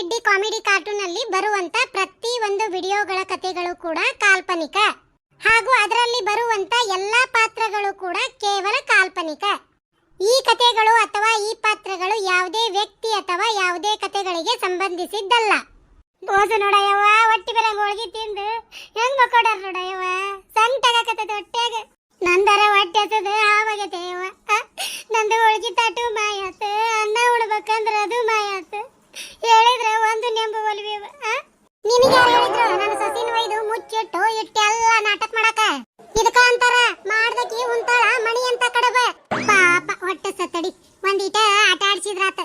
ಕಿಡ್ಡಿ comedy cartoon ಅಲ್ಲಿ ಬರುವಂತ ಪ್ರತಿ ಒಂದು ವಿಡಿಯೋಗಳ ಕಥೆಗಳು ಕೂಡ ಕಾಲ್ಪನಿಕ. ಹಾಗೂ ಅದರಲ್ಲಿ ಬರುವಂತ ಎಲ್ಲಾ ಪಾತ್ರಗಳು ಕೂಡ ಕೇವಲ ಕಾಲ್ಪನಿಕ. ಈ ಕಥೆಗಳು ಅಥವಾ ಈ ಪಾತ್ರಗಳು ಯಾವುದೇ ವ್ಯಕ್ತಿ ಅಥವಾ ಯಾವುದೇ ಕಥೆಗಳಿಗೆ ಸಂಬಂಧಿಸಿದ್ದಲ್ಲ. ಬೋಸು ನೋಡಯ್ಯವ ಹೊಟ್ಟಿ ಬೆಲೆ ಹೋಳಿಗೆ ತಿಂದು, ಹೆಂಗ್ ನೋಡಯ್ಯವ ಸಂತಗ ಸಂಕಟಾಗಕತ್ತದ ಹೊಟ್ಯಾಗ. ನಂದರ ಹೊಟ್ಟೆ ಹಸದು ನಂದು ಹೋಳಿಗೆ ತಾಟು ಮಾಯಾತು ಅನ್ನ ಉಳ್ಬೇಕಂದ್ರೆ ಅದು ಮಾಯಾತ ಹೇಳಿದ್ರ ಒಂದು ನೆಂಬು ಆ? ನಿಮಗೆ ಯಾರು ಹೇಳಿದ್ರು? ನನ್ನ ಸಸಿನ ಒಯ್ದು ಮುಚ್ಚಿಟ್ಟು ಇಟ್ಟೆಲ್ಲ ನಾಟಕ ಮಾಡಕ ಇದಕ್ಕ ಅಂತಾರ, ಮಾಡ್ದಕಿ ಉಂತಾಳ ಮಣಿ ಅಂತ ಕಡಬ. ಪಾಪ, ಹೊಟ್ಟೆ ಸತ್ತಡಿ. ಒಂದೀಟ ಆಟ ಆಡ್ಸಿದ್ರಾತ.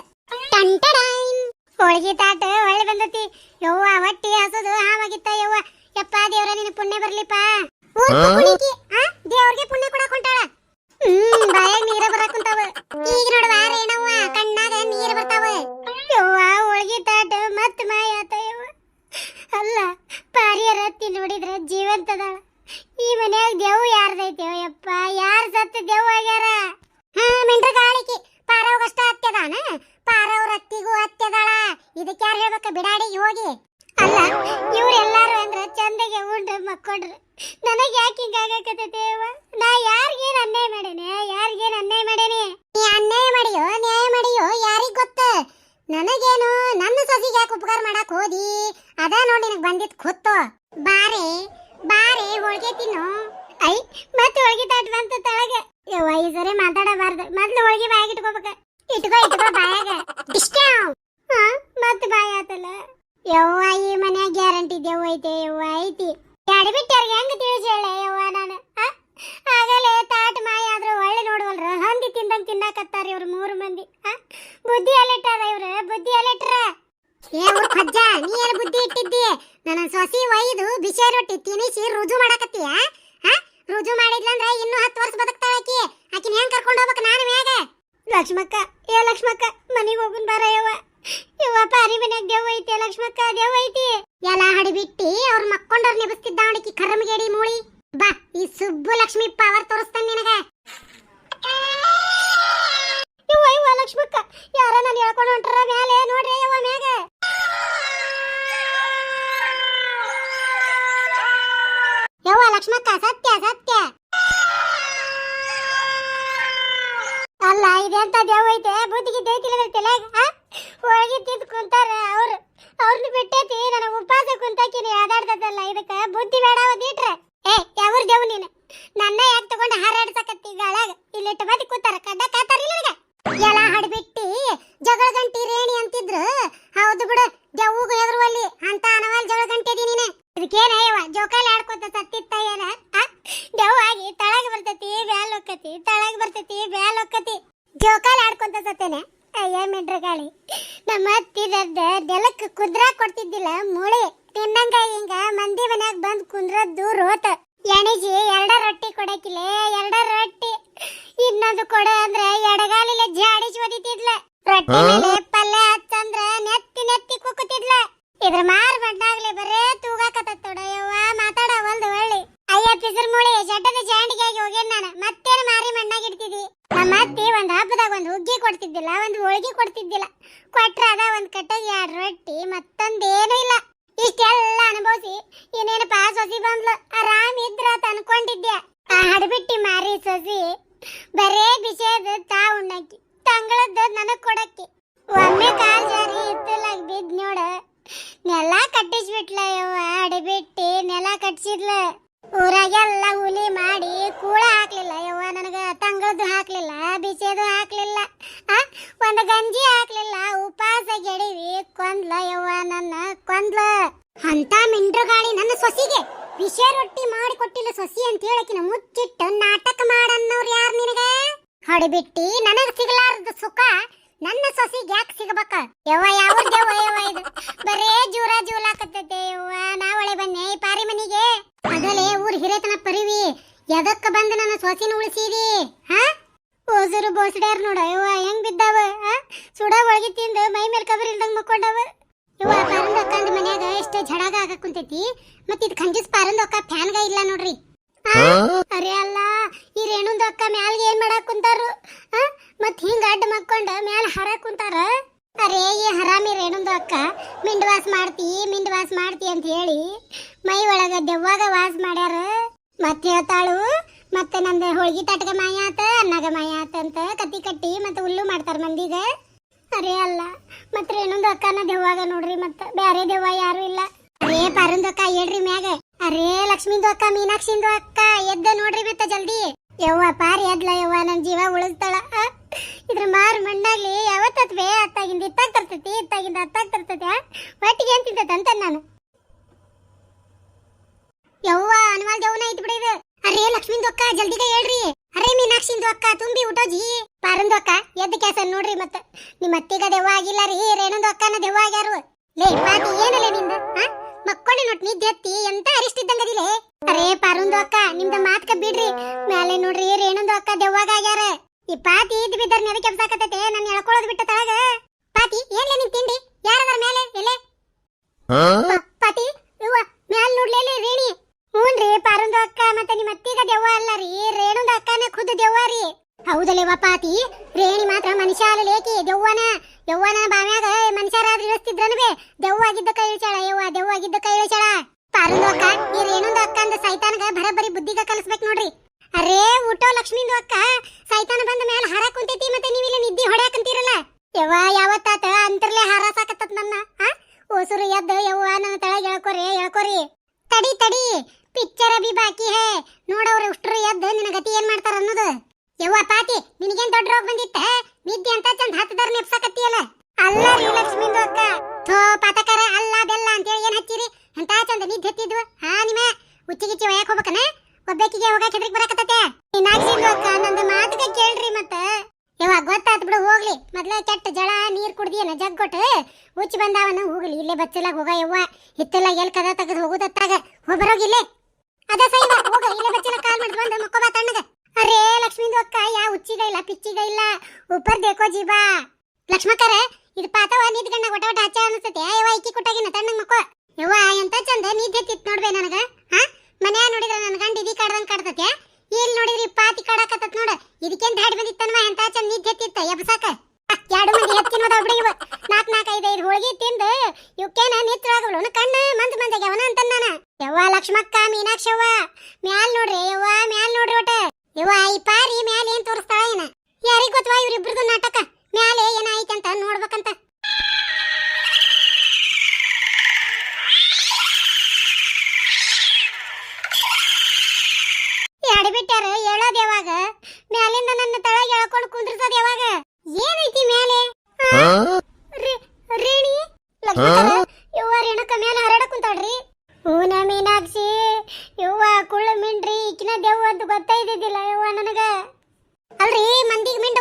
ಟಂಟಡಾಯಿನ್ ಹೋಳಿಗೆ ತಾಟ ಒಳ್ಳೆ ಬಂದತಿ. ಯವ್ವ, ಹೊಟ್ಟಿ ಹಸದು ಹಾವಾಗಿತ್ತ ಯವ್ವ. ಯಪ್ಪ, ದೇವ್ರ, ನಿನ್ನ ಪುಣ್ಯ ಬರ್ಲಿಪ್ಪ? ದೇವ್ರಿಗೆ ಪುಣ್ಯ ಕೊಡಕ್ ಹೊಂಟಾಳ. ಹ್ಮ್ ಬಾಯಾಗ ನೀರ ಬರಾಕ್ ಕುಂತಾವ. ಈಗ ನೋಡುವ ರೇಣವ್ವ ಮಕ್ಕೊಂಡ್ರು ನನಗೆ ಯಾಕೆ ಹಿಂಗಾಗಕತ್ತೈತೆ ದೇವ? ನಾ ಯಾರಿಗೇನು ಅನ್ಯಾಯ ಮಾಡೇನೆ? ಯಾರಿಗೇನು ಅನ್ಯಾಯ ಮಾಡೇನಿ? ನೀ ಅನ್ಯಾಯ ಮಾಡಿಯೋ, ನ್ಯಾಯ ಮಾಡಿಯೋ ಯಾರಿಗ್ ಗೊತ್ತ? ನನಗೇನು ನನ್ನ ಸೊಸಿಗೆ ಯಾಕೆ ಉಪಕಾರ ಮಾಡಕ್ ಹೋದಿ? ಅದ ನೋಡಿ ನಿನಗೆ ಬಂದಿದ್ ಖುತ್ತು ಬಾರೆ ಬಾರೆ ಹೋಳಿಗೆ ತಿನ್ನು. ಐ, ಮತ್ತೆ ಹೋಳಿಗೆ ತಾಟ್ ಬಂತು ತಳಗೆ. ಯವ್ವ, ಈ ಸರಿ ಮಾತಾಡಬಾರ್ದು. ಮೊದ್ಲು ಹೋಳಿಗೆ ಬಾಯಾಗ ಇಟ್ಕೋಬೇಕ. ಇಟ್ಕೋ ಇಟ್ಕೋ ಬಾಯಾಗ. ಡಿಸ್ಟ್ಯಾವ್ ಹಾ, ಮತ್ತೆ ಬಾಯ ಆತಲ್ಲ ಯವ್ವ, ಈ ಮನ್ಯಾಗ ಗ್ಯಾರಂಟಿ ದೇವ್ ಐತೆ, ಯವ್ವ, ಐತಿ. ಎಡೆ ಬಿಟ್ಟವ್ರಿಗೆ ಹೆಂಗ ತಿಳಿಸಿ ಹೇಳ ಯವ್ವ ನಾನು? ಆಗಲೇ ತಾಟ್ ಮಾಯ ಆದ್ರೆ ಒಳ್ಳೆ ನೋಡುವಲ್ರ. ಹಂದಿ ತಿಂದಂಗ್ ತಿನ್ನಾಕತ್ತಾರ ಇವ್ರು ಮೂರು ಮಂದಿ? ಬುದ್ಧಿ ಎಲ್ಲಿಟ್ಟಾರ ಇವ್ರು, ಬುದ್ಧಿ ಎಲ್ಲಿಟ್ರ ಏ ಅಜ್ಜ ನೀ ಏನ್ ಬುದ್ಧಿ ಇಟ್ಟಿದ್ದಿ? ನನ್ನ ಸೊಸಿ ಒಯ್ದು ಬಿಸಿ ರೊಟ್ಟಿ ತಿನಿಸಿ ರುಜು ಮಾಡಕತ್ತೀಯ? ರುಜು ಮಾಡಿದ್ಲಂದ್ರ ಇನ್ನೂ ಹತ್ತು ವರ್ಷ ಬದುಕ್ತಾಳ ಆಕಿ. ಆಕಿನ ಹೆಂಗ್ ಕರ್ಕೊಂಡು ಹೋಗ್ಬೇಕು ನಾನು ಮ್ಯಾಗ? ಲಕ್ಷ್ಮಕ್ಕ, ಏ ಲಕ್ಷ್ಮಕ್ಕ, ಮನೆಗೆ ಹೋಗುನ್ ಬಾರ ಯವ್ವ. ಯವ್ವ ಪಾರಿ ಮನ್ಯಾಗ ದೆವ್ವ ಐತಿ, ಲಕ್ಷ್ಮಕ್ಕ ದೆವ್ವ ಐತಿ. ಎಲ್ಲ ಹಡಿಬಿಟ್ಟಿ ಅವ್ರ ಮಕ್ಕೊಂಡವ್ರ ನೆಬಸ್ತಿದ್ದ ಅವನಿಗೆ ಕರಮಗೇಡಿ ಮೂಳಿ. ಬಾ, ಈ ಸುಬ್ಬು ಲಕ್ಷ್ಮಿ ಪವರ್ ತೋರಿಸ್ತಾನೆ ನಿನಗ. ಯವ್ವ ಲಕ್ಷ್ಮಕ್ಕ, ಯಾರ ನಾನು ಹೇಳ್ಕೊಂಡು ಹೊಂಟ್ರ ಮೇಲೆ ನೋಡ್ರಿ ಯವ್ವ ಮ್ಯಾಗ. ಯವ್ವ ಲಕ್ಷ್ಮಕ್ಕ, ಸತ್ಯ ಸತ್ಯ. ಅಲ್ಲ ಇದೆಂತ ದೇವ್ ಐತೆ ಬುದ್ಧಿಗೆ ದೈತಿಲ್ಲ ತಲೆಗ ಹೋಗಿ ತಿಂದು ಕುಂತಾರ ಅವ್ರು ಅವ್ರನ್ನ ಬಿಟ್ಟೈತಿ ನನಗೆ ಉಪವಾಸ ಕುಂತಾಕಿನಿ ಆದಾಡ್ತದಲ್ಲ ಇದಕ್ಕ ಬುದ್ಧಿ ಬೇಡ ಒಂದಿಟ್ರೆ ಏ ಯಾವ್ರ ದೇವ್ ನೀನು ನನ್ನ ಯಾಕೆ ತಗೊಂಡು ಹಾರಾಡ್ಸಕತ್ತಿ ಗಾಳಾಗ ಇಲ್ಲಿಟ್ಟು ಮಂದಿ ಕೂತಾರ ಕಡ್ಡ ಕಾತಾರ ನಿನಗ ಎಲ್ಲ ಹಡ್ಬಿಟ್ಟಿ ಜಗಳ ಗಂಟಿ ರೇಣಿ ಅಂತಿದ್ರು ಹೌದು ಬಿಡು ದೆವ್ವಗೂ ಹೆದರುವಲ್ಲಿ ಅಂತ ಅನವಲ್ ಜಗಳ ಗಂಟೆದಿ ನೀನು ಇದಕ್ಕೇನ ಯವ್ವ ಜೋಕಾಲಿ ಆಡ್ಕೊತ ಸತ್ತಿತ್ತ ಏನ ಆ? ದೆವ್ವ ಆಗಿ ತಳಗ ಬರ್ತೈತಿ ಬ್ಯಾಲ್ ಹೊಕ್ಕತಿ ತಳಗ ಬರ್ತೈತಿ ಬ್ಯಾಲ್ ಹೊಕ್ಕತಿ ಜೋಕಾಲಿ ಆಡ್ಕೊಂತ ಸತ್ತೇನೆ ಅಯ್ಯ ಮೆಡ್ರ ಗಾಳಿ ನಮ್ಮ ಅತ್ತಿದರ್ದ ನೆಲಕ್ ಕುದ್ರ ಕೊಡ್ತಿದ್ದಿಲ್ಲ ಮೂಳೆ ತಿನ್ನಂಗ ಹಿಂಗ ಮಂದಿ ಮನ್ಯಾಗ ಬಂದ್ ಕುಂದ್ರದ್ದು ರೋತ ಎಣಿಜಿ ಎರಡ ರೊಟ್ಟಿ ಕೊಡಕಿಲ್ಲ ಎರಡ ರೊಟ್ಟಿ ಇನ್ನೊಂದು ಕೊಡ ಅಂದ್ರ ಎಡಗಾಲಿಲೆ ಜಾಡಿಸಿ ಒದಿತಿದ್ಲ ರೊಟ್ಟಿ ಮೇಲೆ ಪಲ್ಯ ಹಚ್ಚಂದ್ರ ನೆತ್ತಿ ನೆತ್ತಿ ಕುಕ್ಕುತ್ತಿದ್ಲ ಇದ್ರ ಮಾರ್ ಬಂದಾಗ್ಲಿ ಬರೇ ತೂಗಾಕತ್ತೋಡ ಯವ್ವ ಮಾತಾಡವಲ್ದು ಒಳ್ಳಿ ಅಯ್ಯ ಪಿಸರ್ ಮೂಳಿ ಜಡ್ಡದ ಜಾಂಡಿಗಾಗಿ ಹೋಗ್ಯಾನ ನಾನು ಮತ್ತೇನು ಮಾರಿ ಮಣ್ಣಾಗ ಇಡ್ತಿದಿ ನಮ್ಮ ಅತ್ತಿ ಒಂದ್ ಹಬ್ಬದಾಗ ಒಂದ್ ಹುಗ್ಗಿ ಕೊಡ್ತಿದ್ದಿಲ್ಲ ಒಂದ್ ಹೋಳ್ಗಿ ಕೊಡ್ತಿದ್ದಿಲ್ಲ ಕೊಟ್ರ ಅದ ಒಂದ್ ಕಟ್ಟಗ್ ಎರಡ್ ರೊಟ್ಟಿ ಮತ್ತೊಂದೇನು ಇಲ್ಲ ಇಷ್ಟೆಲ್ಲ ಅನುಭವಿಸಿ ಇನ್ನೇನಪ್ಪ ಸೊಸಿ ಬಂದ್ಲು ಆರಾಮ್ ಇದ್ರ ಅಂತ ಅನ್ಕೊಂಡಿದ್ದೆ ಆ ಹಡಬಿಟ್ಟಿ ಮಾರಿ ಸೊಸಿ ಬರೇ ಬಿಸಿಯದ ತಾ ಉಣ್ಣಾಕಿ ತಂಗಳದ ನನಗ್ ಕೊಡಕ್ಕಿ ಒಮ್ಮೆ ಕಾಲ್ ಜಾರಿ ಇತ್ತಲಾಗ ಬಿದ್ ನೋಡ ನೆಲ ಕಟ್ಟಿಸ್ಬಿಟ್ಲ ಯವ್ವ ಅಡಿಬಿಟ್ಟಿ ನೆಲ ಕಟ್ಸಿದ್ಲ ಊರಾಗೆಲ್ಲ ಹುಲಿ ಮಾಡಿ ಕೂಳ ಹಾಕ್ಲಿಲ್ಲ ಯವ್ವ ನನಗ ತಂಗಳದ್ದು ಹಾಕ್ಲಿಲ್ಲ ಬಿಸಿದು ಹಾಕ್ಲಿಲ್ಲ ಆ ಒಂದ್ ಗಂಜಿ ಹಾಕ್ಲಿಲ್ಲ ಉಪವಾಸ ಗೆಡಿವಿ ಕೊಂದ್ಲ ಯವ್ವ ನನ್ನ, ಕೊಂದ್ಲ. ಅಂತ ಮಿಂಡ್ರುಗಾಳಿ ನನ್ನ ಸೊಸಿಗೆ. ವಿಷ ರೊಟ್ಟಿ ಮಾಡಿ ಕೊಟ್ಟಿಲ್ಲ ಸೊಸಿ ಅಂತ ಹೇಳಕಿನ ಮುಚ್ಚಿಟ್ಟು ನಾಟಕ ಮಾಡನ್ನವ್ರು ಯಾರು ನಿನಗ? ಹೊಡಿಬಿಟ್ಟಿ, ನನಗ ಸಿಗಲಾರದ ಸುಖ ನನ್ನ ಸೊಸಿಗೆ ಯಾಕೆ ಸಿಗಬೇಕ? ಯವ್ವ, ಯಾವ ದೇವ ಯವ್ವ ಇದು? ಬರೇ ಜೂರ ಜೂಲಾಕತ್ತೈತೆ ಯವ್ವ. ನಾ ಒಳೆ ಬನ್ನಿ ಈ ಪಾರಿ ಮನಿಗೆ. ಅದಲೇ ಊರ್ ಹಿರೇತನ ಪರಿವಿ. ಎದಕ್ಕ ಬಂದು ನನ್ನ ಸೊಸಿನ ಉಳಿಸಿದಿ? ಹಾ? ಓಸರು ಬೋಸಡ್ಯಾರ ನೋಡ. ಯವ್ವ ಹೆಂಗ್ ಬಿದ್ದಾವ? ಸುಡ ಒಳಗೆ ತಿಂದು ಮೈ ಮೇಲೆ ಕಬರ್ ಇಲ್ದಂಗ್ ಮಕ್ಕೊಂಡವ. ಯವ್ವ ಪಾರಂದ ಅಕ್ಕಂದ ಮನ್ಯಾಗ ಎಷ್ಟ ಝಡಾಗ ಆಗ ಕುಂತೈತಿ. ಮತ್ ಇದ್ ಖಂಜಿಸ್ ಪಾರಂದ ಅಕ್ಕ ಫ್ಯಾನ್ಗ ಇಲ್ಲ ನೋಡ್ರಿ? ಅರೆ ಅಲ್ಲ ಈ ರೇಣುಂದ ಅಕ್ಕ ಮ್ಯಾಲ್ಗೆ ಏನ್ ಮಾಡಾಕ್ ಕುಂತಾರು? ಮತ್ ಹಿಂಗ ಅಡ್ಡ ಮಕ್ಕೊಂಡ ಮ್ಯಾಲ ಹರ ಕುಂತಾರ? ಅರೇ ಈ ಹರಾಮಿ ರೇಣುಂದು ಅಕ್ಕ ಮಿಂಡವಾಸ್ ಮಾಡ್ತಿ ಮಿಂಡವಾಸ್ ಮಾಡ್ತಿ ಅಂತ ಹೇಳಿ ಮೈ ಒಳಗ ದೆವ್ವಾಗ ವಾಸ್ ಮಾಡ್ಯಾರ. ಮತ್ತೆ ಹೇಳ್ತಾಳು ಮತ್ತೆ ನಂದು ಹೋಳ್ಗಿ ತಟ್ಗ ಮಾಯ ಆತ, ಅನ್ನಗ ಮಾಯ ಆತ ಅಂತ ಕತ್ತಿ ಕಟ್ಟಿ ಮತ್ತೆ ಹುಲ್ಲು ಮಾಡ್ತಾರ ಮಂದಿಗ. ಅರೇ ಅಲ್ಲ, ಮತ್ತೆ ಇನ್ನೊಂದು ಅಕ್ಕನ ದೆವ್ವಾಗ ನೋಡ್ರಿ ಮತ್ತ ಬ್ಯಾರೆ ದೆವ್ವ ಯಾರು ಇಲ್ಲ. ಅರೇ ಪಾರಂದು ಅಕ್ಕ ಹೇಳ್ರಿ ಮ್ಯಾಗ. ಅರೇ ಲಕ್ಷ್ಮಿಂದು ಅಕ್ಕ, ಮೀನಾಕ್ಷಿಂದು ಅಕ್ಕ, ಎದ್ದ ನೋಡ್ರಿ ಮತ್ತೆ ಜಲ್ದಿ. ಯವ್ವ ಪಾರಿ ಎದ್ಲ ಯವ್ವ, ನನ್ ಜೀವ ಉಳಿಸ್ತಾಳ. ಇದ್ರ ಮಾರು ಮಣ್ಣಾಗ್ಲಿ ಯಾವತ್ತೇ ಅತ್ತಾಗಿಂದ ಇತ್ತಾಗ ತರ್ತೈತಿ, ಇತ್ತಾಗಿಂದ ಅತ್ತಾಗ ತರ್ತೈತಿ? ಒಟ್ಟಿಗೆ ಏನ್ ತಿಂತೈತೆ ಅಂತ ನಾನು ಯವ್ವ ಅನ್ವಾಲ್ ಜವ್ನ ಐತಿ ಬಿಡಿದು ಅರೇ ಲಕ್ಷ್ಮಿಂದು ಅಕ್ಕ ಜಲ್ದಿಗ ಹೇಳ್ರಿ. ಅರೇ ಮೀನಾಕ್ಷಿಂದು ಅಕ್ಕ ತುಂಬಿ ಊಟೋಜಿ. ಪಾರಂದು ಅಕ್ಕ ಎದ್ದ ಕ್ಯಾಸ ನೋಡ್ರಿ ಮತ್ತ. ನಿಮ್ಮ ಅತ್ತಿಗ ದೆವ್ವ ಆಗಿಲ್ಲ ರೀ ರೇಣುಂದು ಅಕ್ಕನ ದೆವ್ವ ಆಗ್ಯಾರು. ಲೇ ಪಾತಿ ಏನಲ್ಲ ನಿಂದ? ಮಕ್ಕೊಳ್ಳಿ ನೋಟ್ ನಿದ್ದೆ ಎತ್ತಿ ಎಂತ ಅರಿಷ್ಟಿದ್ದಂಗದಿಲೆ? ಅರೇ ಪಾರುಂದು ಅಕ್ಕ ನಿಮ್ದ ಮಾತ್ಕ ಬಿಡ್ರಿ. ಮ್ಯಾಲೆ ನೋಡ್ರಿ ರೇಣುಂದು ಅಕ್ಕ ದೆವ್ವಾಗ ಆಗ್ಯಾರ. ಈ ಪಾತಿ ಇದ್ ಬಿದ್ದರ್ ನೆದ ಕೆಲ್ಸಾಕತ್ತೈತೆ ನಾನು ಎಳ್ಕೊಳ್ಳೋದು ಬಿಟ್ಟ ತಳಗ. ಪಾತಿ ಏನ್ಲೆ ನಿನ್ ತಿಂಡಿ? ಯಾರದಾರ ಮೇಲೆ ಎಲೆ ಪ- ಪಾತಿ ಇವ್ವ ಮ್ಯಾಲ್ ನೋಡ್ಲೇಲೆ ರೇಣಿ ಹ್ಞೂನ್ರಿ ಪಾರುಂದು ಅಕ್ಕ ಮತ್ತೆ ನಿಮ್ಮ ಅತ್ತಿಗ ದೆವ್ವ ಅಲ್ಲ ರೀ ರೇಣುಂದು ಅಕ್ಕನ ಖುದ್ದು ದೆವ್ವ ರೀ ಹೌದಲ್ಲೇವ ಪಾತಿ ರೇಣಿ ಮಾತ್ರ ಮನುಷ್ಯ ಲೇಕಿ ದೆವ್ವನ ಯವ್ವನ ಬಾವ್ಯಾಗ ಮನುಷ್ಯರಾದ್ರೂ ಇಳಿಸ್ತಿದ್ರನ್ಬೇ ದೆವ್ವಾಗಿದ್ದ ಕೈ ಇಳಿಸಾಳ ಯವ್ವ, ದೆವ್ವಾಗಿದ್ದ ಕೈ ಇಳಿಸಾಳ ಪಾರುಂದು ಅಕ್ಕ ಈ ರೇಣುಂದು ಅಕ್ಕ ಅಂದ ಸೈತಾನಗ ಬರಬರಿ ಬುದ್ಧಿಗ ಕಲಿಸ್ಬೇಕು ನೋಡ್ರಿ. ಅರೇ, ಊಟೋ ಲಕ್ಷ್ಮಿಂದು ಅಕ್ಕ, ಸೈತಾನ ಬಂದ ಮೇಲೆ ಹಾರ ಕುಂತೈತಿ ಮತ್ತೆ ನೀವಿಲ್ಲ ನಿದ್ದಿ ಹೊಡ್ಯಾಕಂತೀರಲ್ಲ ಯವ್ವ ಯಾವತ್ತಾತ ಅಂತರ್ಲೆ ಹಾರ ಸಾಕತ್ತತ್ ನನ್ನ ಆ ಓಸುರು ಎದ್ದ ಯವ್ವ ನನ್ನ ತಳಗ ಎಳ್ಕೊರಿ ಎಳ್ಕೊರಿ ತಡಿ ತಡಿ ಪಿಕ್ಚರ್ ಅಭಿ ಬಾಕಿ ಹೇ ನೋಡವ್ರ ಉಷ್ಟ್ರು ಎದ್ದು ನಿನ್ನ ಗತಿ ಏನ್ ಮಾಡ್ತಾರ ಅನ್ನೋದು ಯವ್ವ ಪಾತಿ ನಿನಗೇನ್ ದೊಡ್ಡ ರೋಗ ಬಂದಿತ್ತ ನಿದ್ದೆ ಅಂತ ಚಂದ ಹತ್ತದಾರ ನೆಪ್ಸಕತ್ತಿಯಲ್ಲ ಅಲ್ಲ ರೀ ಲಕ್ಷ್ಮಿಂದು ಅಕ್ಕ ಥೋ ಪತಕರ ಅಲ್ಲ ಬೆಲ್ಲ ಅಂತೇಳಿ ಏನ್ ಹಚ್ಚಿರಿ ಅಂತ ಚಂದ ನಿದ್ದೆ ಹತ್ತಿದ್ವು ಹಾ ನಿಮ್ಮ ಉಚ್ಚಿಗಿಚ್ಚಿ ಒಯ್ಯಾಕ ಹೋಗ್ಬೇಕನ ಒಬ್ಬಾಕಿಗೆ ಹೋಗಕ್ಕೆ ಹೆದ್ರಿಕ್ ಬರಕತ್ತತೆ? ನೀನಾಗ್ಸಿದ್ವು ಅಕ್ಕ ನಂದು ಮಾತುಕ ಕೇಳ್ರಿ ಮತ್ತ. ಯವ್ವ, ಗೊತ್ತಾತ್ ಬಿಡು, ಹೋಗ್ಲಿ. ಮೊದ್ಲ ಕೆಟ್ಟ ಜಳ, ನೀರ್ ಜಗ್ ಕೊಟ್ಟು ಉಚ್ಚಿ ಬಂದಾವನ, ಹೋಗ್ಲಿ. ಇಲ್ಲೇ ಬಚ್ಚಲಾಗ ಹೋಗ ಯವ್ವ. ಹಿತ್ತಲ ಎಲ್ ಕದ ತೆಗೆದು ಹೋಗುದತ್ತಾಗ? ಹೋಗ್ಬರೋಗಿಲ್ಲೇ ಅದ ಸೈದ ಹೋಗ. ಇಲ್ಲೇ ಬಚ್ಚಲ ಕಾಲ್ ಮಾಡಿ ಬಂದು ಮಕ್ಕೋ ಬಾ ತಣ್ಣಗ. ಅರೇ, ಲಕ್ಷ್ಮಿಂದು ಅಕ್ಕ, ಯಾ ಉಚ್ಚಿಗ ಇಲ್ಲ, ಪಿಚ್ಚಿಗ ಇಲ್ಲ. ಉಪ್ಪರ್ ದೇಕೋ ಜೀಬಾ ಲಕ್ಷ್ಮಕ್ಕರ, ಇದು ಪಾತವ ನಿದ್ಗಣ್ಣ ಒಟ ಒಟ ಹಚ್ಚ ಅನಿಸ್ತತೆ. ಯವ್ವ ಇಕ್ಕಿ ಕೊಟ್ಟಾಗಿನ ತಣ್ಣಗ ಮಕ್ಕೋ. ಯವ್ವ ಎಂತ ಚಂದ ನಿದ್ದೆ ತಿತ್ ನೋಡ್ಬೇ ನನಗ ಹಾ ಮನ್ಯಾಗ ನೋಡಿದ್ರ ನನ್ನ ಗಂಡ ಇದಿ ಕಾಡ್ದಂಗ್ ಕಾಡ್ತತೆ ಇಲ್ಲಿ ನೋಡಿದ್ರಿ ಪಾತಿ ಕಾಡಕತ್ತತ್ ನೋಡ ಇದಕ್ಕೆಂತ ಹಾಡಿ ಬಂದಿತ್ತನ್ವ ಎಂತ ಚಂದ ನಿದ್ದೆ ತಿತ್ತ ಎಬ್ಸಾಕ ಎರಡು ಮಂದಿ ಹೆಚ್ಚಿನದ ಬಿಡಿ ಇವ ನಾಕ್ ನಾಕ್ ಐದ್ ಐದ್ ಹೋಳಿಗೆ ತಿಂದು ಇವಕ್ಕೇನ ನಿತ್ರವಾಗವಳು ಕಣ್ಣ ಮಂದ್ ಮಂದಿಗೆ ಅಂತ ನಾನ ಯವ್ವ ಲಕ್ಷ್ಮಕ್ಕ ಮೀನಾಕ್ಷವ್ವ ಮ್ಯಾಲ್ ನೋಡ್ರಿ ಯವ್ವ ಮ್ಯಾಲ್ ನೋಡ್ರಿ ಒಟ ಯವ್ವ ಈ ಪಾರಿ ಮ್ಯಾಲ್ ಏನ್ ತೋರಿಸ್ತಾಳ ಏನ ಯಾರಿಗ್ ಗೊತ್ತವಾ ಇವ್ರಿಬ್ರದು ನಾಟಕ ಮ್ಯಾಲೆ ಏನಾಯ್ತು ಅಂತ ನೋಡ್ಬೇಕಂತ ಎಡಬಿಟ್ಟಾರ ಹೇಳೋದ್ ಯಾವಾಗ ಮ್ಯಾಲಿಂದ ನನ್ನ ತಳಗ ಎಳ್ಕೊಂಡು ಕುಂದ್ರಸೋದ್ ಯಾವಾಗ ಏನೈತಿ ಮ್ಯಾಲೆ ಆ? ರೇ- ರೇಣಿ ಲಕ್ಷ್ಮಕ್ಕರ ಯವ್ವ ರೇಣುಕ ಮ್ಯಾಲ ಹರಡ ಕುಂತಾಳ್ರಿ ಹೂನ ಮೀನಾಕ್ಷಿ ಯವ್ವ ಕುಳ್ಳು ಮಿಂಡ್ರಿ ಈಕಿನ ದೆವ್ವ ಅಂತ ಗೊತ್ತೈದಿದ್ದಿಲ್ಲ ಯವ್ವ ನನಗ ಅಲ್ರಿ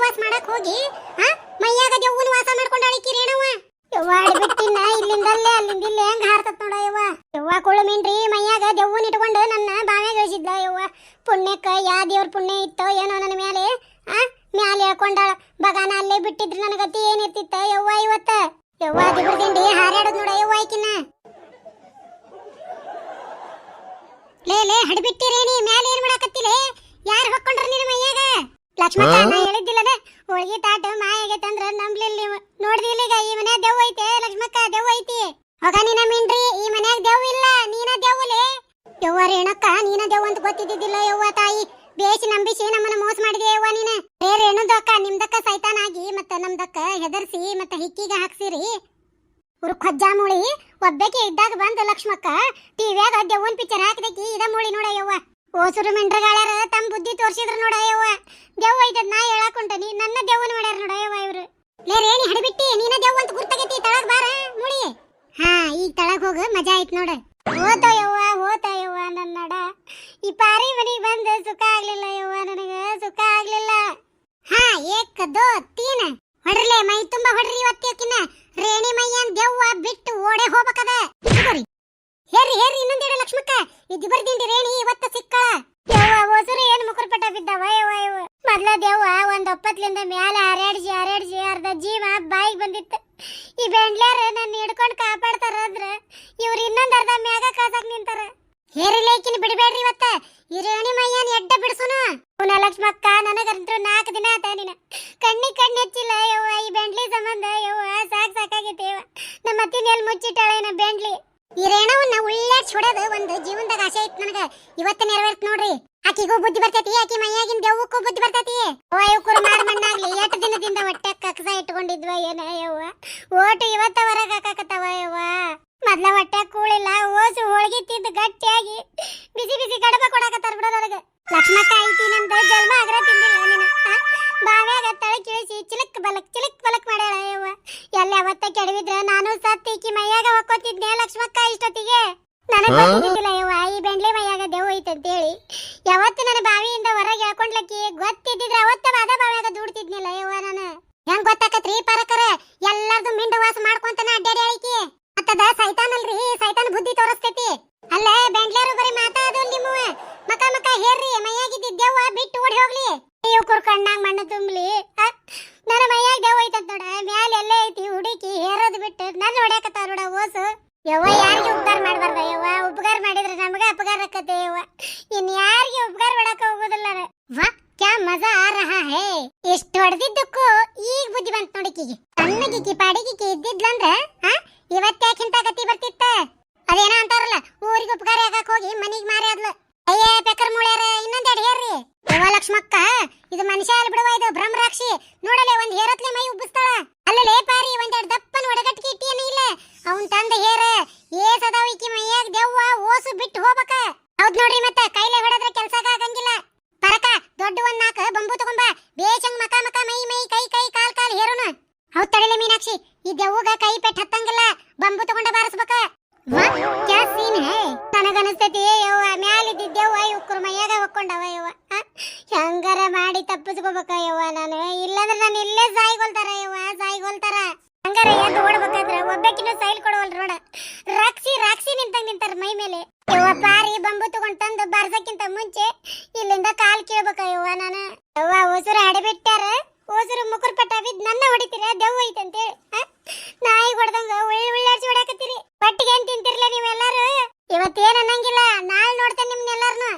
ಮಂದಿಗೆ ಮಿಂಡ ವಾಸ ಮಾಡಕ್ ಹೋಗಿ ಆ? ಮೈಯಾಗ ದೆವ್ವನ ವಾಸ ಮಾಡ್ಕೊಂಡಾಳಿಕಿ ರೇಣವ್ವ ಯವ್ವ ಅಡ್ಬಿಟ್ಟಿನ ಇಲ್ಲಿಂದ ಅಲ್ಲೇ ಅಲ್ಲಿಂದ ಇಲ್ಲೇ ಹೆಂಗ್ ಹಾರ್ತತ್ ನೋಡ ಯವ್ವ. ಯವ್ವ ಕುಳ್ಳು ಮಿಂಡ್ರಿ ಮೈಯಾಗ ದೆವ್ವನ ಇಟ್ಕೊಂಡು ನನ್ನ ಬಾವ್ಯಾಗ ಇಳಿಸಿದ್ಲ ಯವ್ವ. ಪುಣ್ಯಕ್ಕ ಯಾ ದೇವ್ರ ಪುಣ್ಯ ಇತ್ತೋ ಏನೋ ನನ್ನ ಮ್ಯಾಲೆ ಆ? ಮ್ಯಾಲೆ ಹೇಳ್ಕೊಂಡಾಳ ಬಗಾನ ಅಲ್ಲೇ ಬಿಟ್ಟಿದ್ರು ನನ್ನ ಗತಿ ಏನಿರ್ತಿತ್ತ ಯವ್ವ ಇವತ್ತ? ಯವ್ವ ದಿಬ್ರ ದಿಂಡಿ ಹಾರಾಡೋದ್ ನೋಡ ಯವ್ವ ಆಯ್ಕಿನ ಲೇ ಲೇ ಹಡ್ಬಿಟ್ಟಿರೇನಿ ಮ್ಯಾಲೆ ಏನ್ ಮಾಡಾಕತ್ತಿಲೇ? ಯಾರು ಹೊಕ್ಕೊಂಡ್ರ ನಿನ್ನ ಮೈಯಾಗ? ಹೇಳಿದ್ದಿಲ್ಲದ ಹೋಳಿಗೆ ತಾಟ ಮಾಯಾಗೆ ತಂದ್ರ ನಂಬ್ಲಿಲ್ಲ ನೀವು. ನೋಡ್ದಿ ಈಗ ಈ ಮನ್ಯಾಗ ದೆವ್ ಐತೆ ಲಕ್ಷ್ಮಕ್ಕ ದೆವ್ ಐತಿ. ಹೋಗ ನೀನ ಮಿಂಡ್ರಿ, ಈ ಮನ್ಯಾಗ ದೆವ್ ಇಲ್ಲ, ನೀನ ದೆವ್ವಲೆ. ಯವ್ವ ರೇಣಕ್ಕ ನೀನ ದೆವ್ ಅಂತ ಗೊತ್ತಿದ್ದಿದ್ದಿಲ್ಲ ಯವ್ವ ತಾಯಿ. ಬೇಸಿ ನಂಬಿಸಿ ನಮ್ಮನ್ನ ಮೋಸ ಮಾಡಿದೆ ಯವ್ವ ನೀನ. ರೇ ರೇಣುದಕ್ಕ ನಿಮ್ದಕ್ಕ ಸೈತಾನಾಗಿ ಮತ್ತ ನಮ್ದಕ್ಕ ಹೆದರ್ಸಿ, ಮತ್ತ ಹಿಕ್ಕಿಗ ಹಾಕ್ಸಿರಿ. ಉರು ಖಜ್ಜಾ ಮೂಳಿ, ಒಬ್ಬಾಕಿ ಇದ್ದಾಗ ಬಂದ ಲಕ್ಷ್ಮಕ್ಕ ಟಿವಿಯಾಗ ದೆವ್ವನ್ ಪಿಕ್ಚರ್ ಹಾಕಿದಕಿ, ಇದ ಮೂಳಿ ನೋಡ ಯವ್ವ. ಓಸುರು ಮೆಂಡ್ರಗಾಳ್ಯಾರ ತಮ್ಮ ಬುದ್ಧಿ ತೋರಿಸಿದ್ರು ನೋಡ ಯವ್ವ ದೆವ್ವ ಐತದ ನಾ ಹೇಳಾಕೊಂಟನಿ ನನ್ನ ದೆವ್ವನ್ ಮಾಡ್ಯಾರ ನೋಡ ಯವ್ವ ಇವ್ರು. ಲೇ ರೇಣಿ ಹಡಿಬಿಟ್ಟಿ, ನೀನ ದೆವ್ವ ಅಂತ ಗುರ್ತಾಗೈತಿ, ತಳಗ್ ಬಾರ, ಮುಳಿ. ಹಾ, ಈಗ ತಳಗ್ ಹೋಗ, ಮಜಾ ಆಯ್ತು ನೋಡ. ಹೋತ ಯವ್ವ ಹೋತ ಯವ್ವ ನನ್ನಡ. ಈ ಪಾರಿ ಮನೆ ಬಂದ ಸುಖ ಆಗ್ಲಿಲ್ಲ ಯವ್ವ ನನಗ ಸುಖ ಆಗ್ಲಿಲ್ಲ. ಹಾ, ಏಕ ದೋ ತೀನ ಹೊಡ್ರಲೆ, ಮೈ ತುಂಬಾ ಹೊಡ್ರಿ ಇವತ್ತಿನ ರೇಣಿ ಮೈಯನ್ ದೆವ್ವ ಬಿಟ್ಟು ಓಡೆ ಹೋಗ್ಬೇಕದ. ಹೇರಿ ಹೇರಿ ಇನ್ನೊಂದೇಳು ಲಕ್ಷ್ಮಕ್ಕ. ಈ ದಿಬರ್ದಿಂಡಿ ರೇಣಿ, ಇವತ್ತ ಸಿಕ್ಕಳ. ಯವ್ವ, ಹೊಸರು ಏನ್ ಮುಕುರ್ ಪಟ್ಟ ಬಿದ್ದವ? ಯವ್ವ ಯವ್ವ. ಮೊದ್ಲ ದೆವ್ವ ಒಂದ್ ಒಪ್ಪತ್ಲಿಂದ ಮ್ಯಾಲ ಹರ್ಯಾಡ್ಸಿ ಹರ್ಯಾಡ್ಸಿ ಅರ್ಧ ಜೀವ ಬಾಯಿಗೆ ಬಂದಿತ್ತು. ಈ ಬೆಂಡ್ಲ್ಯಾರ ನನ್ನ ಹಿಡ್ಕೊಂಡು ಕಾಪಾಡ್ತಾರ ಅಂದ್ರ ಇವ್ರು ಇನ್ನೊಂದ್ ಅರ್ಧ ಮ್ಯಾಗ ಕಾಸಾಕ್ ನಿಂತಾರ. ಹೇರಿಲೇಕಿನ ಬಿಡಬೇಡ್ರಿ ಇವತ್ತ. ಈ ರೇಣಿ ಮೈಯನ್ ಎಡ್ಡ ಬಿಡ್ಸುನು. ಪುನಃ ಲಕ್ಷ್ಮಕ್ಕ ನನಗಂತೂ ನಾಲ್ಕು ದಿನ ಆತ ನಿನ ಕಣ್ಣಿ ಕಣ್ಣು ಹೆಚ್ಚಿಲ್ಲ, ಯವ್ವ, ಈ ಬೆಂಡ್ಲಿ ಸಂಬಂಧ. ಯವ್ವ, ಸಾಕ್ ಸಾಕಾಗೈತೆ, ಯವ್ವ. ನಮ್ಮ ಅತ್ತಿನ ಎಲ್ಲಿ ಮುಚ್ಚಿಟ್ಟಾಳೇನ ಬೆಂಡ್ಲಿ? ಈ ರೇಣವನ್ನ ಉಳ್ಳಾಡ್ ಸುಡೋದು ಒಂದು ಜೀವನದಾಗ ಆಸೆ ಐತ್ ನನಗ. ಇವತ್ತ ನೆರವೇರ್ತ ನೋಡ್ರಿ. ಆಕಿಗೂ ಬುದ್ಧಿ ಬರ್ತೈತಿ, ಆಕಿ ಮೈಯಾಗಿನ ದೆವ್ವಕ್ಕೂ ಬುದ್ಧಿ ಬರ್ತೈತಿ. ವಾಯುಕುರು ಮಾಡ ಮಣ್ಣಾಗ್ಲಿ. ಎಷ್ಟು ದಿನದಿಂದ ಹೊಟ್ಟೆ ಕಕ್ಸ ಇಟ್ಕೊಂಡಿದ್ವ ಏನ ಯವ್ವ? ಓಟು ಇವತ್ತ ಹೊರಗ ಹಾಕಾಕತ್ತವ ಯವ್ವ? ಮೊದ್ಲ ಹೊಟ್ಟೆ ಕೂಳಿಲ್ಲ, ಓಸು ಹೋಳಿಗೆ ತಿಂದು ಗಟ್ಟಿಯಾಗಿ ಬಿಸಿ ಬಿಸಿ ಕಡಬ ಕೊಡಾಕತ್ತಾರ ಬಿಡ ನನಗ. ಲಕ್ಷ್ಮಕ್ಕ ಐತಿ ನಮ್ದು ಜನ್ಮ ಆಗ್ರ ತಿಂದಿಲ್ಲ ನೀನ? ಬಾವ್ಯಾಗ ತಳ ಕಿಳಿಸಿ, ಚಿಲಕ್ ಬಲಕ್ ಚಿಲಕ್ ಬಲಕ್ ಎಲ್ಲ ಅವತ್ತ ಕೆಡವಿದ್ರ ನಾನು ಸತ್ತಿಕ್ಕಿ ಮೈಯಾಗ ಹೊಕ್ಕೋತಿದ್ನೆ ಲಕ್ಷ್ಮಕ್ಕ ಇಷ್ಟೊತ್ತಿಗೆ. ನನಗೆ ಗೊತ್ತಿದ್ದಿಲ್ಲ ಯವ್ವ ಈ ಬೆಂಡ್ಲಿ ಮೈಯಾಗ ದೆವ್ವ ಐತೆ ಅಂತೇಳಿ ಯಾವತ್ತು ನನ್ನ ಬಾವಿಯಿಂದ ಹೊರಗೆ ಹೇಳ್ಕೊಂಡ್ಲಕ್ಕಿ ಗೊತ್ತಿದ್ದಿದ್ರೆ ಅವತ್ತ ಬಾದ ಬಾವಿಯಾಗ ದುಡ್ತಿದ್ನಿಲ್ಲ ಯವ್ವ ನಾನು. ಹೆಂಗ್ ಗೊತ್ತಾಕತ್ರಿ ಪರಕರ? ಎಲ್ಲಾರ್ದು ಮಿಂಡು ವಾಸ ಮಾಡ್ಕೊಂತನ ಅಡ್ಡಾಡಿ ಆಯ್ಕಿ. ಮತ್ತದ ಸೈತಾನಲ್ರಿ ಸೈತಾನ ಬುದ್ಧಿ ತೋರಿಸ್ತೈತಿ ಅಲ್ಲ ಬೆಂಡ್ಲೇರು ಬರೀ ಮಾತಾಡೋದು ನಿಮ್ಮವ ಮಕ ಮಕ ಹೇರ್ರಿ ಮೈಯಾಗಿದ್ದ ದೆವ್ವ ಬಿಟ್ಟು ಓಡಿ ಹೋಗ್ಲಿ ಇವ್ ಕುರ್ಕಣ್ಣಾಗ ಮಣ್ಣು ತುಂಬಲಿ ಆ? ನನ್ನ ಮೈಯಾಗ ದೆವ್ವ ಐತಂತ ನೋಡ ಮ್ಯಾಲ ಎಲ್ಲೇ ಐತಿ ಹುಡುಕಿ ಹೇರೋದು ಬಿಟ್ಟು ನನ್ನ ಹೊಡ್ಯಾಕತ್ತಾರ ನೋಡ ಓಸು ಯವ್ವ ಯಾರಿಗೆ ಉಪಕಾರ ಮಾಡ್ಬಾರ್ದ ಯವ್ವ ಉಪಕಾರ ಮಾಡಿದ್ರೆ ನಮಗ ಅಪಕಾರ ಆಕತೆ ಯವ್ವ ಇನ್ ಯಾರಿಗೆ ಉಪಕಾರ ಮಾಡಕ ಹೋಗೋದಿಲ್ಲ ನಾನು. ವಾ ಕ್ಯಾ ಮಜಾ ಆ ರಹಾ ಹೇ ಎಷ್ಟು ಹೊಡೆದಿದ್ದಕ್ಕೂ ಈಗ ಬುದ್ಧಿ ಬಂತ ನೋಡಿಕಿಗೆ ಸಣ್ಣಗಿಕ್ಕಿ ಪಾಡಿಗಿಕ್ಕಿ ಇದ್ದಿದ್ಲಂದ್ರ ಇವತ್ತ್ಯಾಕೆ ಇಂತ ಗತಿ ಬರ್ತಿತ್ತ? ಅದೇನ ಅಂತಾರಲ್ಲ, ಊರಿಗೆ ಉಪಕಾರ ಆಗಕ್ ಹೋಗಿ ಮನಿಗ್ ಮಾರಿ ಆದ್ಲ. ಅಯ್ಯ ಪೆಕರ್ ಮುಳ್ಯಾರ ಇನ್ನೊಂದೆರಡು ಹೇರ್ರಿ ಯವ್ವ ಲಕ್ಷ್ಮಕ್ಕ, ಇದು ಮನುಷ್ಯ ಅಲ್ಲಿ ಬಿಡುವ ಇದು ಬ್ರಹ್ಮರಾಕ್ಷಿ. ನೋಡಲೆ, ಒಂದ್ ಹೇರತ್ಲೆ ಮೈ ಉಬ್ಬಿಸ್ತಾಳ. ಅಲ್ಲಲೇ, ಪಾರಿ ಒಂದೆರಡು ದಪ್ಪನ ಒಡಗಟ್ಟಿಗೆ ಇಟ್ಟಿಯೇನು ಇಲ್ಲ. ಅವನ್ ತಂದ ಹೇರ ಏ ಅದಾವ ಈಕಿ ಮೈಯಾಗ ದೆವ್ವ, ಓಸು ಬಿಟ್ಟು ಹೋಗ್ಬೇಕ. ಹೌದ್ ನೋಡ್ರಿ ಮತ್ತೆ, ಕೈಲೇ ಹೊಡೆದ್ರೆ ಕೆಲ್ಸಕ್ಕ ಆಗಂಗಿಲ್ಲ. ಪರಕ ದೊಡ್ಡ ಒಂದ್ ನಾಕ ಬಂಬು ತಗೊಂಬ. ಬೇಷಂಗ್ ಮಕ ಮಕ ಮೈ ಮೈ ಕೈ ಹೌದ್ ತಡಿಲೆ ಮೀನಾಕ್ಷಿ, ಈ ದೆವ್ವಗ ಕೈ ಪೆಟ್ಟ ಹತ್ತಂಗಿಲ್ಲ, ಬಂಬು ತಗೊಂಡ ಬಾರಿಸ್ಬೇಕ. ಹೇ? ಯವ್ವ, ಮ್ಯಾಲಿದ್ದ ದೆವ್ವ, ಇವ್ಕುರ್ ಮೈಯಾಗ ಹೊಕ್ಕೊಂಡವ ಯವ್ವ? ಹೆಂಗಾರ ಮಾಡಿ ತಪ್ಪಿಸ್ಕೋಬೇಕ ಯವ್ವ ನಾನು? ಇಲ್ಲಂದ್ರೆ ನಾನು ಇಲ್ಲೇ ಸಾಯ್ಗೊಲ್ತಾರ ಯವ್ವ, ಸಾಯ್ಗೊಲ್ತಾರ. ಹಂಗಾರ ಎದ್ದು ಓಡ್ಬೇಕಾದ್ರ ಒಬ್ಬಕ್ಕಿನ ಸೈಲ್ ಕೊಡವಲ್ ನೋಡ. ರಾಕ್ಷಿ ರಾಕ್ಷಿ ನಿಂತಂಗ್ ನಿಂತಾರ ಮೈ ಮೇಲೆ. ಯವ್ವ, ಪಾರಿ ಬಂಬು ತಗೊಂಡ್ ತಂದು ಬಾರ್ಸಕ್ಕಿಂತ ಮುಂಚೆ ಇಲ್ಲಿಂದ ಕಾಲ್ ಕೇಳ್ಬೇಕ ಯವ್ವ ನಾನು. ಯವ್ವ, ಉಸಿರು ಹಡಿಬಿಟ್ಟಾರ ಉಸುರು ಮುಕುರ್ ಪಟ್ಟ ನನ್ನ ಹೊಡಿತೀರ? ಐತೆ ಅಂತ ಹೇಳಿ ನಾಯಿ ಹೊಡೆದಂಗ ಒಳ್ಳೆ ಉಳ್ಳಾಡ್ಸಿ ಹೊಡಕತ್ತೀರಿ ಪಟ್ಟಿಗೆ ಏನ್ ತಿಂತಿರ್ಲ ನೀವೆಲ್ಲಾರು? ಇವತ್ತೇನ್ ಅನ್ನಂಗಿಲ್ಲ. ನಾಳೆ ನೋಡ್ತೇನೆ ನಿಮ್ನೆಲ್ಲಾರ್ನು.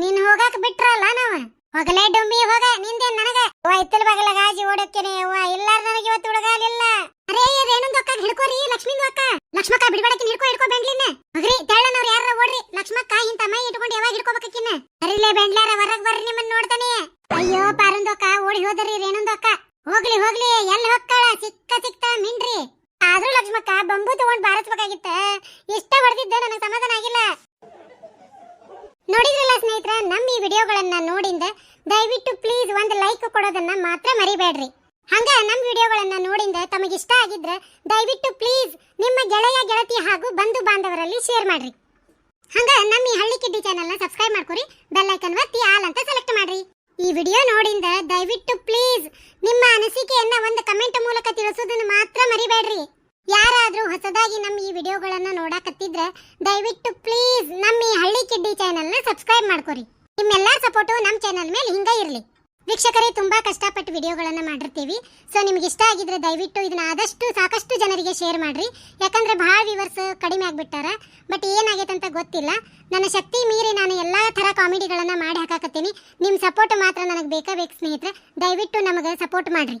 ನೀನ್ ಹೋಗಾಕ ಬಿಟ್ರಲ್ಲ ನಾವ? ಹೋಗಲೇ ಡುಮ್ಮಿ, ಹೋಗ. ನಿಂದೇನ್ ನನಗ? ಇತ್ತಲ ಬಗಲ ಗಾಜಿ ಓಡಕ್ಕೇನೆ ಅವ್ವ, ಇಲ್ಲಾರ ನನಗೆ ಇವತ್ತು ಹುಡುಗಾಲಿಲ್ಲ ಅರೇ ಏನೊಂದು ಅಕ್ಕ ಹಿಡ್ಕೋರಿ, ಲಕ್ಷ್ಮಿಂದು ಅಕ್ಕ. ಲಕ್ಷ್ಮಕ್ಕ ಬಿಡ್ಬೇಡಕಿನ್ ಹಿಡ್ಕೊ ಹಿಡ್ಕೊ ಬೆಂಡ್ಲಿನ ಮಗ್ರಿ ತೆಳ್ಳನವ್ರು ಯಾರ ಓಡ್ರಿ. ಲಕ್ಷ್ಮಕ್ಕ ಇಂತ ಮೈ ಇಟ್ಕೊಂಡು ಯಾವಾಗ ಹಿಡ್ಕೋಬೇಕಿನ್ನ ಅರಿಲೇ ಬೆಂಡ್ಲಾರ ಹೊರಗ್ ಬರ್ರಿ ನಿಮ್ಮನ್ನ ನೋಡ್ತಾನೆ ಅಯ್ಯೋ ಪಾರಂದು ಅಕ್ಕ ಓಡಿ ಹೋದ್ರಿ ರೇಣುಂದು ಅಕ್ಕ ಹೋಗ್ಲಿ ಹೋಗ್ಲಿ ಎಲ್ಲಿ ಹೊಕ್ಕಾಳ ಸಿಕ್ಕ ಸಿಕ್ತ ಮಿಂಡ್ರಿ ಆದ್ರೂ ಲಕ್ಷ್ಮಕ್ಕ ಬಂಬು ತಗೊಂಡ್ ಬಾರಿಸ್ಬೇಕಾಗಿತ್ತ ಇಷ್ಟ ಹೊಡೆದಿದ್ದ ನನಗೆ ಸಮಾಧಾನ ಆಗಿಲ್ಲ ನೋಡಿದ್ರಲ್ಲ ಸ್ನೇಹಿತರ ನಮ್ಮ ಈ ವಿಡಿಯೋಗಳನ್ನ ನೋಡಿಂದ ದಯವಿಟ್ಟು ಪ್ಲೀಸ್ ಒಂದು ಲೈಕ್ ಕೊಡೋದನ್ನ ಮಾತ್ರ ಮರಿಬೇಡ್ರಿ ಹಂಗ ನಮ್ಮ ತಮಗೆ ಇಷ್ಟ ಆಗಿದ್ರೆ ದಯವಿಟ್ಟು ಪ್ಲೀಸ್ ನಿಮ್ಮ ಗೆಳೆಯ, ಗೆಳತಿ ಹಾಗೂ ಬಂಧು ಬಾಂಧವರಲ್ಲಿ ಶೇರ್ ಮಾಡ್ರಿ. ಹಂಗೆ ನಮ್ಮ ಈ ಹಳ್ಳಿ ಕಿಡ್ಡಿ ಚಾನೆಲ್ನ ಸಬ್ಸ್ಕ್ರೈಬ್ ಮಾಡ್ಕೊರಿ ಬೆಲ್ ಐಕನ್ ಒತ್ತಿ ಆಲ್ ಅಂತ ಸೆಲೆಕ್ಟ್ ಮಾಡ್ರಿ. ಈ ವಿಡಿಯೋ ನೋಡಿಂದ ದಯವಿಟ್ಟು ಪ್ಲೀಸ್ ನಿಮ್ಮ ಅನಿಸಿಕೆಯನ್ನ ಒಂದು ಕಮೆಂಟ್ ಮೂಲಕ ತಿಳಿಸೋದನ್ನ ಮಾತ್ರ ಮರಿಬೇಡ್ರಿ. ಯಾರಾದರೂ ಹೊಸದಾಗಿ ನಮ್ಮ ಈ ವಿಡಿಯೋಗಳನ್ನು ನೋಡಕತ್ತಿದ್ರೆ ದಯವಿಟ್ಟು ಪ್ಲೀಸ್ ನಮ್ಮ ಈ ಹಳ್ಳಿ ಕಿಡ್ಡಿ ಚಾನೆಲ್ನ ಸಬ್ಸ್ಕ್ರೈಬ್ ಮಾಡ್ಕೊರಿ. ನಿಮ್ಮೆಲ್ಲ ಸಪೋರ್ಟು ನಮ್ಮ ಚಾನೆಲ್ ಮೇಲೆ ಹಿಂಗೆ ಇರಲಿ. ವೀಕ್ಷಕರೇ, ತುಂಬಾ ಕಷ್ಟಪಟ್ಟು ವಿಡಿಯೋಗಳನ್ನು ಮಾಡಿರ್ತೀವಿ. ಸೊ ನಿಮ್ಗೆ ಇಷ್ಟ ಆಗಿದ್ರೆ ದಯವಿಟ್ಟು ಇದನ್ನ ಆದಷ್ಟು ಸಾಕಷ್ಟು ಜನರಿಗೆ ಶೇರ್ ಮಾಡ್ರಿ. ಯಾಕಂದ್ರೆ ಭಾಳ ವಿವರ್ಸ್ ಕಡಿಮೆ ಆಗ್ಬಿಟ್ಟಾರ. ಬಟ್ ಏನಾಗೈತೆ ಅಂತ ಗೊತ್ತಿಲ್ಲ. ನನ್ನ ಶಕ್ತಿ ಮೀರಿ ನಾನು ಎಲ್ಲಾ ತರ ಕಾಮಿಡಿಗಳನ್ನ ಮಾಡಿ ಹಾಕಾಕತ್ತೀನಿ. ನಿಮ್ಮ ಸಪೋರ್ಟ್ ಮಾತ್ರ ನನಗೆ ಬೇಕಾ ಬೇಕು ಸ್ನೇಹಿತರೆ? ದಯವಿಟ್ಟು ನಮಗೆ ಸಪೋರ್ಟ್ ಮಾಡ್ರಿ.